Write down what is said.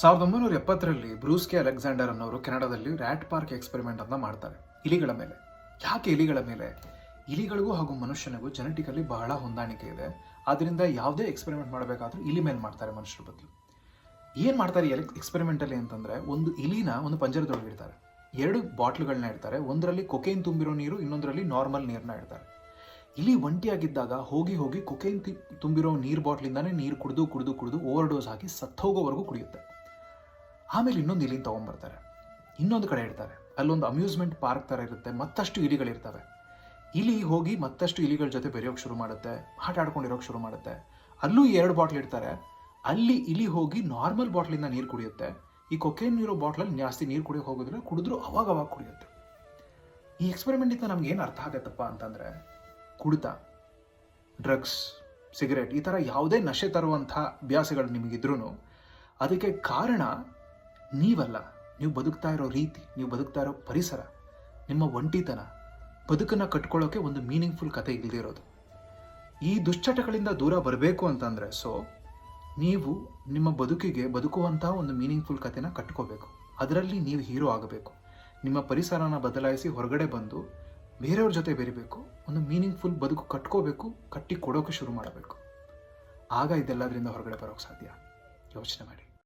ಸಾವಿರದ ಒಂಬೈನೂರ ಎಪ್ಪತ್ತರಲ್ಲಿ Bruce K Alexander ಅನ್ನೋರು ಕೆನಡಾದಲ್ಲಿ ರ್ಯಾಟ್ ಪಾರ್ಕ್ ಎಕ್ಸ್ಪೆರಿಮೆಂಟ್ ಅಂತ ಮಾಡ್ತಾರೆ, ಇಲಿಗಳ ಮೇಲೆ. ಯಾಕೆ ಇಲಿಗಳ ಮೇಲೆ? ಇಲಿಗಳಿಗೂ ಹಾಗೂ ಮನುಷ್ಯನಿಗೂ ಜೆನೆಟಿಕಲಿ ಬಹಳ ಹೊಂದಾಣಿಕೆ ಇದೆ. ಆದ್ದರಿಂದ ಯಾವುದೇ ಎಕ್ಸ್ಪೆರಿಮೆಂಟ್ ಮಾಡಬೇಕಾದ್ರೂ ಇಲಿ ಮೇಲೆ ಮಾಡ್ತಾರೆ ಮನುಷ್ಯರ ಬದಲು. ಏನು ಮಾಡ್ತಾರೆ ಎಕ್ಸ್ಪೆರಿಮೆಂಟಲ್ಲಿ ಅಂತಂದರೆ ಒಂದು ಇಲಿನ ಒಂದು ಪಂಜರದೊಳಗೆ ಇಡ್ತಾರೆ. ಎರಡು ಬಾಟ್ಲುಗಳನ್ನ ಇಡ್ತಾರೆ, ಒಂದರಲ್ಲಿ ಕೊಕೈನ್ ತುಂಬಿರೋ ನೀರು, ಇನ್ನೊಂದರಲ್ಲಿ ನಾರ್ಮಲ್ ನೀರನ್ನ ಇಡ್ತಾರೆ. ಇಲಿ ಒಂಟಿಯಾಗಿದ್ದಾಗ ಹೋಗಿ ಹೋಗಿ ಕೊಕೈನ್ ತುಂಬಿರೋ ನೀರು ಬಾಟ್ಲಿಂದಾನೇ ನೀರು ಕುಡಿದು ಕುಡಿದು ಕುಡಿದು ಓವರ್ ಡೋಸ್ ಹಾಕಿ ಸತ್ತೋಗೋವರೆಗೂ ಕುಡಿಯುತ್ತೆ. ಆಮೇಲೆ ಇನ್ನೊಂದು ಇಲ್ಲಿಂದ ತೊಗೊಂಬರ್ತಾರೆ ಇನ್ನೊಂದು ಕಡೆ ಇಡ್ತಾರೆ ಅಲ್ಲೊಂದು ಅಮ್ಯೂಸ್ಮೆಂಟ್ ಪಾರ್ಕ್ ಥರ ಇರುತ್ತೆ, ಮತ್ತಷ್ಟು ಇಲಿಗಳಿರ್ತವೆ ಇಲಿ ಹೋಗಿ ಮತ್ತಷ್ಟು ಇಲಿಗಳ ಜೊತೆ ಬೆರೆಯೋಕೆ ಶುರು ಮಾಡುತ್ತೆ, ಆಟ ಆಡ್ಕೊಂಡಿರೋಕೆ ಶುರು ಮಾಡುತ್ತೆ. ಅಲ್ಲೂ ಎರಡು ಬಾಟ್ಲ್ ಇಡ್ತಾರೆ. ಅಲ್ಲಿ ಇಲಿ ಹೋಗಿ ನಾರ್ಮಲ್ ಬಾಟ್ಲಿಂದ ನೀರು ಕುಡಿಯುತ್ತೆ. ಈ ಕೊಕೇನ್ ಇರೋ ಬಾಟ್ಲಲ್ಲಿ ಜಾಸ್ತಿ ನೀರು ಕುಡಿಯೋಕೆ ಹೋಗೋದಿಲ್ಲ ಕುಡಿದ್ರೂ ಅವಾಗ ಅವಾಗ ಕುಡಿಯುತ್ತೆ. ಈ ಎಕ್ಸ್ಪೆರಿಮೆಂಟಿಂದ ನಮ್ಗೆ ಏನು ಅರ್ಥ ಆಗತ್ತಪ್ಪ ಅಂತಂದರೆ, ಕುಡಿತ ಡ್ರಗ್ಸ್ ಸಿಗರೇಟ್ ಈ ಥರ ಯಾವುದೇ ನಶೆ ತರುವಂಥ ಅಭ್ಯಾಸಗಳು ನಿಮಗಿದ್ರೂ ಅದಕ್ಕೆ ಕಾರಣ ನೀವಲ್ಲ. ನೀವು ಬದುಕ್ತಾ ಇರೋ ರೀತಿ, ನೀವು ಬದುಕ್ತಾ ಇರೋ ಪರಿಸರ, ನಿಮ್ಮ ಒಂಟಿತನ, ಬದುಕನ್ನು ಕಟ್ಕೊಳ್ಳೋಕೆ ಒಂದು ಮೀನಿಂಗ್ಫುಲ್ ಕತೆ ಇಲ್ಲದಿರೋದು ಈ ದುಶ್ಚಟಗಳಿಂದ ದೂರ ಬರಬೇಕು ಅಂತಂದರೆ ಸೊ ನೀವು ನಿಮ್ಮ ಬದುಕಿಗೆ ಬದುಕುವಂತಹ ಒಂದು ಮೀನಿಂಗ್ಫುಲ್ ಕತೆನ ಕಟ್ಕೋಬೇಕು. ಅದರಲ್ಲಿ ನೀವು ಹೀರೋ ಆಗಬೇಕು. ನಿಮ್ಮ ಪರಿಸರನ ಬದಲಾಯಿಸಿ ಹೊರಗಡೆ ಬಂದು ಬೇರೆಯವ್ರ ಜೊತೆ ಬೆರಿಬೇಕು, ಒಂದು ಮೀನಿಂಗ್ಫುಲ್ ಬದುಕು ಕಟ್ಕೋಬೇಕು ಕಟ್ಟಿ ಕೊಡೋಕೆ ಶುರು ಮಾಡಬೇಕು. ಆಗ ಇದೆಲ್ಲದರಿಂದ ಹೊರಗಡೆ ಬರೋಕ್ಕೆ ಸಾಧ್ಯ. ಯೋಚನೆ ಮಾಡಿ.